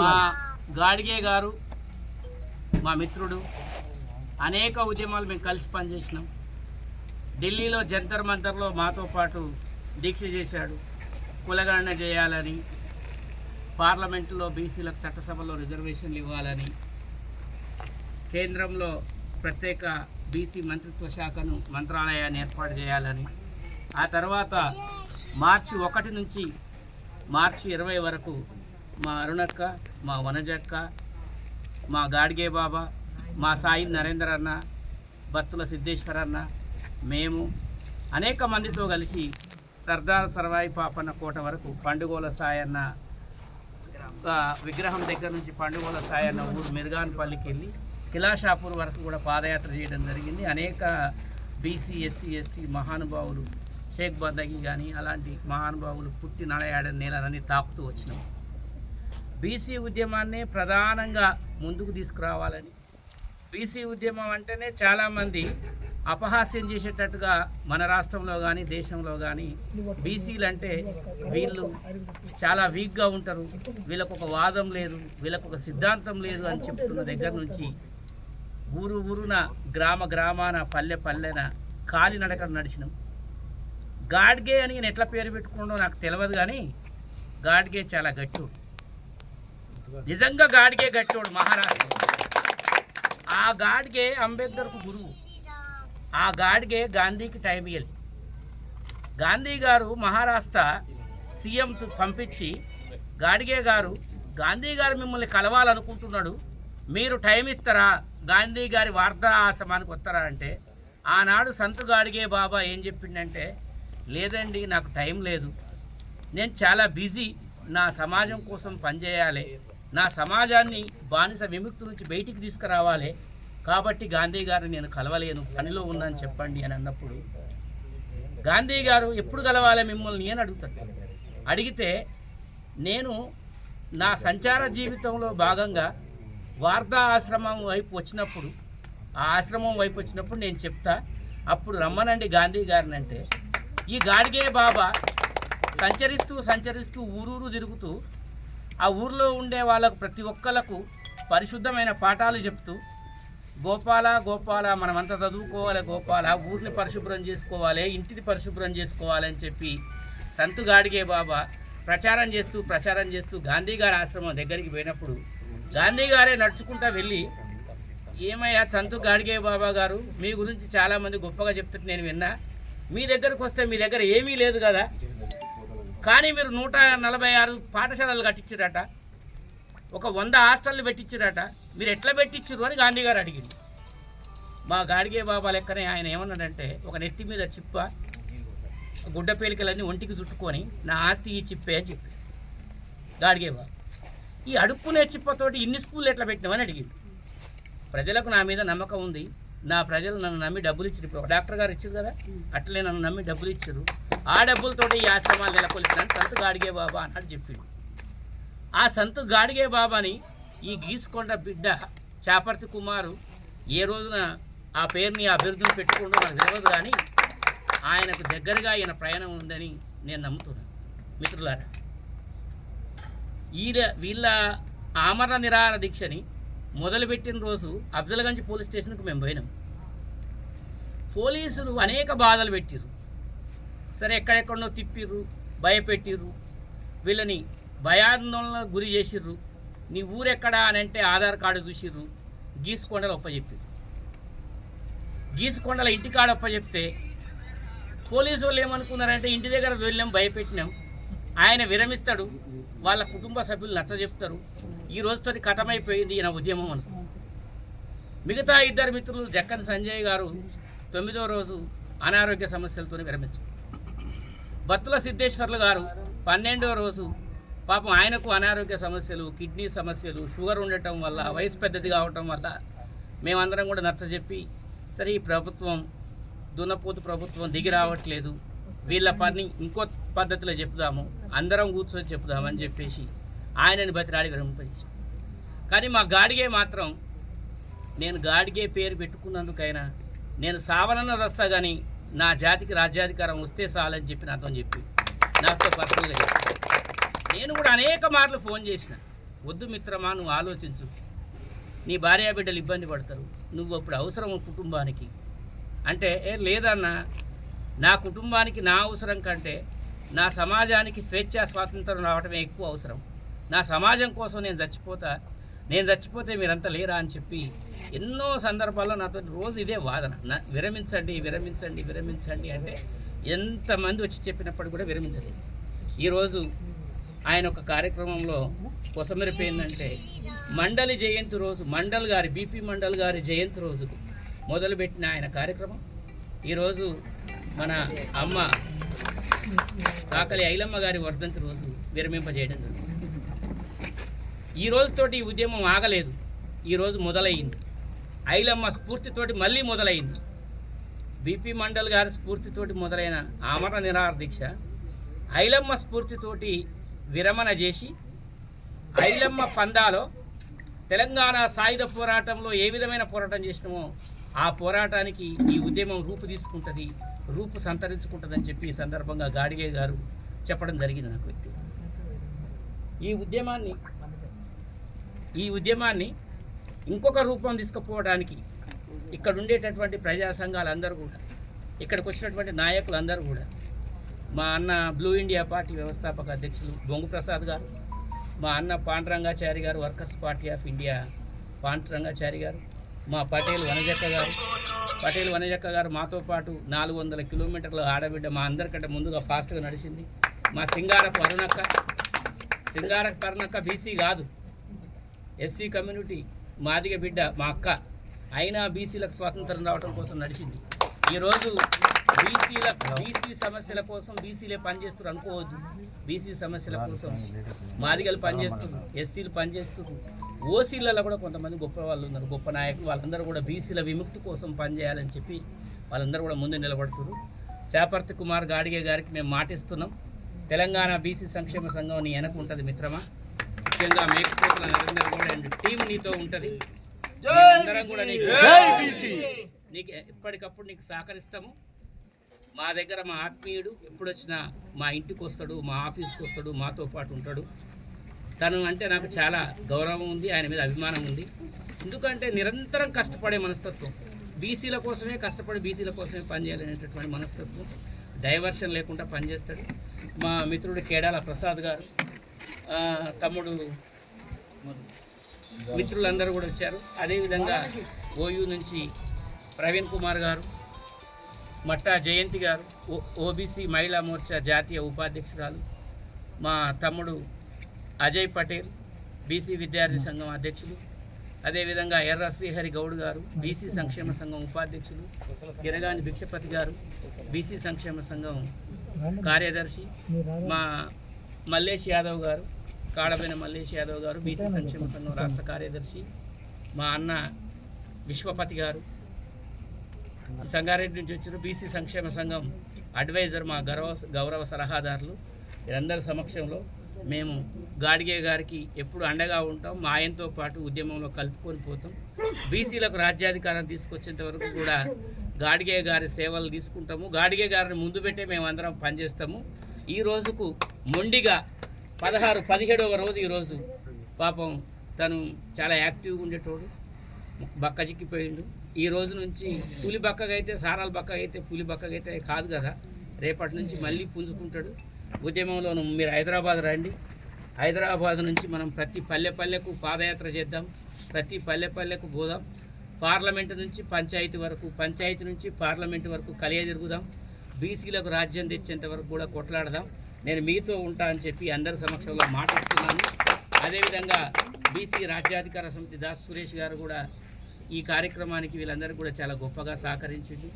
మా గాడిగే గారు మా మిత్రుడు అనేక ఉద్యమాలు మేము కలిసి పనిచేసినాం. ఢిల్లీలో జంతర్ మంతర్లో మాతో పాటు దీక్ష చేశాడు. కులగణన చేయాలని పార్లమెంటులో బీసీలకు చట్టసభలో రిజర్వేషన్లు ఇవ్వాలని కేంద్రంలో ప్రత్యేక బీసీ మంత్రిత్వ శాఖను మంత్రాలయాన్ని ఏర్పాటు చేయాలని ఆ తర్వాత మార్చి ఒకటి నుంచి మార్చి ఇరవై వరకు మా అరుణక్క మా వనజక్క మా గాడిగే బాబా మా సాయి నరేందర్ అన్న భక్తుల సిద్ధేశ్వర అన్న మేము అనేక మందితో కలిసి సర్దార్ సర్వాయి పాపన్న కోట వరకు పండుగోల సాయన్న ఆ, విగ్రహం దగ్గర నుంచి పండుగోల సాయన్న ఊరు మెరుగాన్పల్లికి వెళ్ళి కిలాషాపూర్ వరకు కూడా పాదయాత్ర చేయడం జరిగింది. అనేక బీసీ ఎస్సీ ఎస్టీ మహానుభావులు షేక్ బందగి కానీ అలాంటి మహానుభావులు పుట్టి నడయాడని నేలనని తాకుతూ వచ్చినాం. బీసీ ఉద్యమాన్ని ప్రధానంగా ముందుకు తీసుకురావాలని బీసీ ఉద్యమం అంటేనే చాలామంది అపహాస్యం చేసేటట్టుగా మన రాష్ట్రంలో కానీ దేశంలో కానీ బీసీలు అంటే వీళ్ళు చాలా వీక్గా ఉంటారు. వీళ్ళకు ఒక వాదం లేదు వీళ్ళకు ఒక సిద్ధాంతం లేదు అని చెప్తున్న దగ్గర నుంచి ఊరు ఊరున గ్రామ గ్రామాన పల్లె పల్లెన కాలినడక నడిచినాం. గాడ్గే అని నేను ఎట్లా పేరు పెట్టుకున్నాడో నాకు తెలియదు కానీ గాడ్గే చాలా గట్టివాడు నిజంగా గాడిగే గట్టివాడు మహారాష్ట్ర ఆ గాడ్గే అంబేద్కర్కు గురువు. ఆ గాడిగే గాంధీకి టైం ఇవ్వాలి గాంధీ గారు మహారాష్ట్ర సీఎం పంపించి గాడ్గే గారు గాంధీ గారు మిమ్మల్ని కలవాలనుకుంటున్నాడు. మీరు టైం ఇస్తారా? గాంధీ గారి వార్తా ఆశ్రమానికి వస్తారా అంటే ఆనాడు సంతు గాడిగే బాబా ఏం చెప్పిండంటే లేదండి నాకు టైం లేదు. నేను చాలా బిజీ. నా సమాజం కోసం పనిచేయాలి. నా సమాజాన్ని బానిస విముక్తి నుంచి బయటికి తీసుకురావాలి. కాబట్టి గాంధీ గారు నేను కలవలేను. పనిలో ఉన్నాను చెప్పండి అని అన్నప్పుడు గాంధీ గారు ఎప్పుడు కలవాలి మిమ్మల్ని అని అడుగుతాడు అడిగితే నేను నా సంచార జీవితంలో భాగంగా వార్ధా ఆశ్రమం వైపు వచ్చినప్పుడు ఆ ఆశ్రమం వైపు వచ్చినప్పుడు నేను చెప్తా. అప్పుడు రమ్మనండి గాంధీ గారిని అంటే ఈ గాడిగే బాబా సంచరిస్తూ సంచరిస్తూ ఊరూరు తిరుగుతూ ఆ ఊర్లో ఉండే వాళ్ళకు ప్రతి ఒక్కలకు పరిశుద్ధమైన పాఠాలు చెప్తూ గోపాల గోపాల మనమంతా చదువుకోవాలి గోపాల ఊరిని పరిశుభ్రం చేసుకోవాలి ఇంటిని పరిశుభ్రం చేసుకోవాలి అని చెప్పి సంతు గాడిగే బాబా ప్రచారం చేస్తూ ప్రచారం చేస్తూ గాంధీ గారి ఆశ్రమం దగ్గరికి పోయినప్పుడు గాంధీ గారే నడుచుకుంటా వెళ్ళి ఏమయ్యా సంతు గాడిగే బాబా గారు మీ గురించి చాలామంది గొప్పగా చెప్తుంటే నేను విన్నా మీ దగ్గరకు వస్తే మీ దగ్గర ఏమీ లేదు కదా? కానీ మీరు నూట నలభై ఆరు పాఠశాలలు కట్టించారట. ఒక వంద హాస్టళ్ళు పెట్టించారట. మీరు ఎట్లా పెట్టించారు అని గాంధీ గారు అడిగింది మా గాడిగే బాబా లెక్కనే ఆయన ఏమన్నాడంటే ఒక నెత్తి మీద చిప్ప గుడ్డ పేలికలన్నీ ఒంటికి చుట్టుకొని నా ఆస్తి ఈ చిప్పే అని చెప్పి. గాడిగే బాబా ఈ అడుక్కునే చిప్పతోటి ఇన్ని స్కూళ్ళు ఎట్లా పెట్టినామని అడిగింది ప్రజలకు నా మీద నమ్మకం ఉంది. నా ప్రజలు నన్ను నమ్మి డబ్బులు ఇచ్చారు. ఇప్పుడు డాక్టర్ గారు ఇచ్చారు కదా? అట్లే నన్ను నమ్మి డబ్బులు ఇచ్చారు. ఆ డబ్బులతోటి ఈ ఆశ్రమాలు నెలకొల్పినాను. సంతు గాడిగే బాబా అన్నాడు చెప్పిండు. ఆ సంతు గాడిగే బాబాని ఈ గీసుకొండ బిడ్డ చాపర్తి కుమారు ఏ రోజున ఆ పేరుని అభివృద్ధిని పెట్టుకుంటూ నాకు తెలియదు కానీ ఆయనకు దగ్గరగా ఈయన ప్రయాణం ఉందని నేను నమ్ముతున్నాను. మిత్రులారా వీళ్ళ వీళ్ళ ఆమరణ నిరాహార దీక్షని మొదలుపెట్టిన రోజు అఫ్జల్గంజ్ పోలీస్ స్టేషన్కి మేము పోయినాం. పోలీసులు అనేక బాధలు పెట్టిరు సరే ఎక్కడెక్కడనో తిప్పిర్రు భయపెట్టిర్రు. వీళ్ళని భయాందోళన గురి చేసిర్రు. నీ ఊరెక్కడా అని అంటే ఆధార్ కార్డు చూసిర్రు. గీసుకొండలు ఒప్పచెప్పారు గీసుకొండల ఇంటికాడ ఒప్పచెప్తే పోలీసు వాళ్ళు ఏమనుకున్నారంటే ఇంటి దగ్గర వెళ్ళాం భయపెట్టినాం. ఆయన విరమిస్తాడు వాళ్ళ కుటుంబ సభ్యులు నచ్చజెప్తారు ఈ రోజుతో కథమైపోయింది ఈయన ఉద్యమం అని. మిగతా ఇద్దరు మిత్రులు జక్కన్ సంజయ్ గారు తొమ్మిదో రోజు అనారోగ్య సమస్యలతో విరమించారు. బత్తుల సిద్ధేశ్వర్లు గారు పన్నెండో రోజు పాపం ఆయనకు అనారోగ్య సమస్యలు కిడ్నీ సమస్యలు షుగర్ ఉండటం వల్ల వయసు పెద్దది కావటం వల్ల మేమందరం కూడా నచ్చజెప్పి సరే ఈ ప్రభుత్వం దున్నపోతు ప్రభుత్వం దిగి రావట్లేదు. వీళ్ళ పని ఇంకో పద్ధతిలో చెప్దాము. అందరం కూర్చొని చెప్దామని చెప్పేసి ఆయనని బతిరాడి విరమింపజేసింది కానీ మా గాడిగే మాత్రం నేను గాడిగే పేరు పెట్టుకున్నందుకైనా నేను సావనన్న వస్తా కానీ నా జాతికి రాజ్యాధికారం వస్తే చాలని చెప్పి నాతో చెప్పి నాతో పర్సనల్గా చెప్పి. నేను కూడా అనేక మార్లు ఫోన్ చేసిన. వద్దు మిత్రమా నువ్వు ఆలోచించు. నీ భార్య బిడ్డలు ఇబ్బంది పడతారు. నువ్వు అప్పుడు అవసరం కుటుంబానికి? అంటే ఏ లేదన్నా నా కుటుంబానికి నా అవసరం కంటే నా సమాజానికి స్వేచ్ఛ స్వాతంత్రం రావటమే ఎక్కువ అవసరం. నా సమాజం కోసం నేను చచ్చిపోతా నేను చచ్చిపోతే మీరంతా లేరా అని చెప్పి ఎన్నో సందర్భాల్లో నాతో రోజు ఇదే వాదన. విరమించండి విరమించండి విరమించండి అంటే ఎంతమంది వచ్చి చెప్పినప్పుడు కూడా విరమించలేదు. ఈరోజు ఆయన ఒక కార్యక్రమంలో కొసమెరిపోయిందంటే మండలి జయంతి రోజు మండల్ గారి బీపీ మండల్ గారి జయంతి రోజు మొదలుపెట్టిన ఆయన కార్యక్రమం. ఈరోజు మన అమ్మ సాకలి ఐలమ్మ గారి వర్ధంతి రోజు విరమింపజేయడం జరుగుతుంది ఈ రోజుతోటి ఈ ఉద్యమం ఆగలేదు. ఈరోజు మొదలయ్యింది. ఐలమ్మ స్ఫూర్తితోటి మళ్ళీ మొదలైంది బీపీ మండల్ గారి స్ఫూర్తితోటి మొదలైన ఆమర నిరాహార దీక్ష ఐలమ్మ స్ఫూర్తితోటి విరమణ చేసి ఐలమ్మ ఫందాలో తెలంగాణ సాయుధ పోరాటంలో ఏ విధమైన పోరాటం చేసినామో ఆ పోరాటానికి ఈ ఉద్యమం రూపు తీసుకుంటుంది రూపు సంతరించుకుంటుందని చెప్పి ఈ సందర్భంగా గాడిగే గారు చెప్పడం జరిగింది నాకు వ్యక్తి. ఈ ఉద్యమాన్ని ఈ ఉద్యమాన్ని ఇంకొక రూపం తీసుకుపోవడానికి ఇక్కడ ఉండేటటువంటి ప్రజా సంఘాలందరూ కూడా ఇక్కడికి వచ్చినటువంటి నాయకులు అందరూ కూడా మా అన్న బ్లూ ఇండియా పార్టీ వ్యవస్థాపక అధ్యక్షులు బొంగు ప్రసాద్ గారు మా అన్న పాండురంగాచారి గారు workers party of India Pandurangachari గారు మా పటేల్ వనజక్క గారు పటేల్ వనజక్క గారు మాతో పాటు నాలుగు వందల కిలోమీటర్ల ఆడబిడ్డ మా అందరికంటే ముందుగా ఫాస్ట్గా నడిచింది. మా సింగారపు అరుణక్క సింగారపు అరుణక్క బీసీ కాదు. ఎస్సీ కమ్యూనిటీ మాదిగ బిడ్డ మా అక్క. అయినా బీసీలకు స్వాతంత్రం రావడం కోసం నడిచింది. ఈరోజు బీసీల బీసీ సమస్యల కోసం బీసీలే పనిచేస్తారు అనుకోవద్దు. బీసీ సమస్యల కోసం మాదిగలు పనిచేస్తున్నారు ఎస్సీలు పనిచేస్తున్నారు ఓసీలలో కూడా కొంతమంది గొప్ప వాళ్ళు ఉన్నారు. గొప్ప నాయకులు వాళ్ళందరూ కూడా బీసీల విముక్తి కోసం పనిచేయాలని చెప్పి వాళ్ళందరూ కూడా ముందు నిలబడుతున్నారు. చేపర్తి కుమార్ గాడిగే గారికి మేము మాటిస్తున్నాం. తెలంగాణ బీసీ సంక్షేమ సంఘం నీ వెనక ఉంటుంది మిత్రమా? ముఖ్యంగా మేకపోతుల నరేందర్ కూడా అండ్ టీం నీతో ఉంటుంది. కూడా నీకు నీకు ఎప్పటికప్పుడు నీకు సహకరిస్తాము. మా దగ్గర మా ఆత్మీయుడు ఎప్పుడు వచ్చినా మా ఇంటికి వస్తాడు మా ఆఫీస్కి వస్తాడు మాతో పాటు ఉంటాడు. తను అంటే నాకు చాలా గౌరవం ఉంది ఆయన మీద అభిమానం ఉంది. ఎందుకంటే నిరంతరం కష్టపడే మనస్తత్వం బీసీల కోసమే కష్టపడి బీసీల కోసమే పనిచేయాలనేటటువంటి మనస్తత్వం డైవర్షన్ లేకుండా పనిచేస్తాడు మా మిత్రుడు కేడాల ప్రసాద్ గారు తమ్ముడు మిత్రులందరూ కూడా వచ్చారు. అదేవిధంగా ఓయూ నుంచి ప్రవీణ్ కుమార్ గారు మట్టా జయంతి గారు ఓ- ఓబీసీ మహిళా మోర్చా జాతీయ ఉపాధ్యక్షురాలు మా తమ్ముడు అజయ్ పటేల్ బీసీ విద్యార్థి సంఘం అధ్యక్షులు. అదేవిధంగా ఎర్ర శ్రీహరి గౌడ్ గారు బీసీ సంక్షేమ సంఘం ఉపాధ్యక్షులు. గిరగాని భిక్షపతి గారు బీసీ సంక్షేమ సంఘం కార్యదర్శి. మా మల్లేష్ యాదవ్ గారు కాడబైన మల్లేష్ యాదవ్ గారు బీసీ సంక్షేమ సంఘం రాష్ట్ర కార్యదర్శి. మా అన్న విశ్వపతి గారు. సంగారెడ్డి నుంచి వచ్చిన బీసీ సంక్షేమ సంఘం అడ్వైజర్ మా గౌరవ గౌరవ సలహాదారులు. వీరందరి సమక్షంలో మేము గాడిగే గారికి ఎప్పుడు అండగా ఉంటాం మా ఆయనతో పాటు ఉద్యమంలో కలుపుకొని పోతాం. బీసీలకు రాజ్యాధికారం తీసుకొచ్చేంత వరకు కూడా గాడిగే గారి సేవలు తీసుకుంటాము. గాడిగే గారిని ముందు పెట్టే మేము అందరం పనిచేస్తాము. ఈ రోజుకు మొండిగా పదహారు పదిహేడవ రోజు ఈరోజు పాపం తను చాలా యాక్టివ్గా ఉండేటోడు బక్క చిక్కిపోయిండు. ఈ రోజు నుంచి పులి బక్కగా అయితే సారాలు బక్కగా అయితే పులి బక్కగైతే కాదు కదా. రేపటి నుంచి మళ్ళీ పుంజుకుంటాడు. ఉద్యమంలోను మీరు హైదరాబాద్ రండి. హైదరాబాద్ నుంచి మనం ప్రతి పల్లె పల్లెకు పాదయాత్ర చేద్దాం. ప్రతి పల్లె పల్లెకు పోదాం. పార్లమెంటు నుంచి పంచాయతీ వరకు పంచాయతీ నుంచి పార్లమెంటు వరకు కలియ తిరుగుదాం. బీసీలకు రాజ్యం తెచ్చేంత వరకు కూడా కొట్లాడదాం. నేను మీతో ఉంటా అని చెప్పి అందరి సమక్షంలో మాట్లాడుతున్నాను. అదేవిధంగా బీసీ రాజ్యాధికార సమితి దాస్ సురేష్ గారు కూడా ఈ కార్యక్రమానికి వీళ్ళందరూ కూడా చాలా గొప్పగా సహకరించింది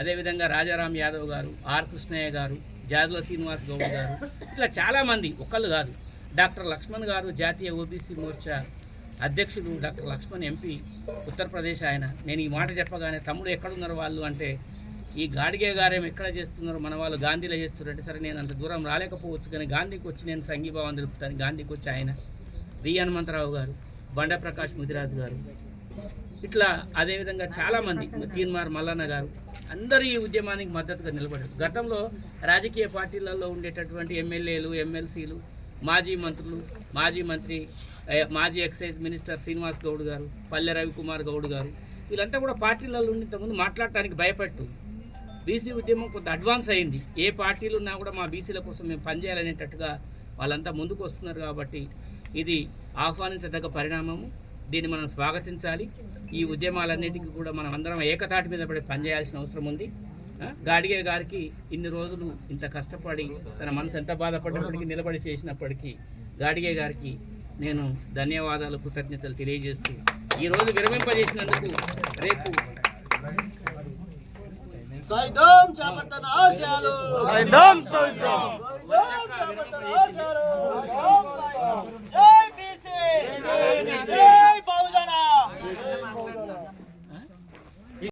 అదేవిధంగా రాజారాం యాదవ్ గారు ఆర్ కృష్ణయ్య గారు జాదుల శ్రీనివాస్ గౌడ్ గారు ఇట్లా చాలామంది ఒకళ్ళు కాదు. డాక్టర్ లక్ష్మణ్ గారు జాతీయ ఓబీసీ మోర్చా అధ్యక్షుడు డాక్టర్ లక్ష్మణ్ ఎంపీ ఉత్తరప్రదేశ్ ఆయన. నేను ఈ మాట చెప్పగానే తమ్ముడు ఎక్కడున్నారు వాళ్ళు అంటే ఈ గాడిగే గారేం ఎక్కడ చేస్తున్నారు? మన వాళ్ళు గాంధీలో చేస్తున్నారంటే సరే నేను అంత దూరం రాలేకపోవచ్చు కానీ గాంధీకి వచ్చి నేను సంఘీభావం తెలుపుతాను. గాంధీకి వచ్చి ఆయన వి హనుమంతరావు గారు బండప్రకాష్ ముదిరాజ్ ముదిరాజు గారు ఇట్లా అదేవిధంగా చాలామంది తీన్మార్ మల్లన్న గారు అందరూ ఈ ఉద్యమానికి మద్దతుగా నిలబడారు గతంలో రాజకీయ పార్టీలలో ఉండేటటువంటి ఎమ్మెల్యేలు ఎమ్మెల్సీలు మాజీ మంత్రులు మాజీ మంత్రి మాజీ ఎక్సైజ్ మినిస్టర్ శ్రీనివాస్ గౌడ్ గారు పల్లె రవికుమార్ గౌడ్ గారు వీళ్ళంతా కూడా పార్టీలలో ఉండి ఇంతకుముందు మాట్లాడటానికి భయపడుతూ బీసీ ఉద్యమం కొంత అడ్వాన్స్ అయింది. ఏ పార్టీలు ఉన్నా కూడా మా బీసీల కోసం మేము పనిచేయాలనేటట్టుగా వాళ్ళంతా ముందుకు వస్తున్నారు కాబట్టి ఇది ఆహ్వానించదగ్గ పరిణామము. దీన్ని మనం స్వాగతించాలి. ఈ ఉద్యమాలన్నిటికీ కూడా మనం అందరం ఏకతాటి మీద పడి పనిచేయాల్సిన అవసరం ఉంది. గాడిగే గారికి ఇన్ని రోజులు ఇంత కష్టపడి తన మనసు ఎంత బాధపడినప్పటికీ నిలబడి చేసినప్పటికీ గాడిగే గారికి నేను ధన్యవాదాలు కృతజ్ఞతలు తెలియజేస్తూ ఈరోజు విరమింపజేసినందుకు రేపు చేపడుతున్న ఆశయాలు. సైతం సైతం. ఆశయాలు.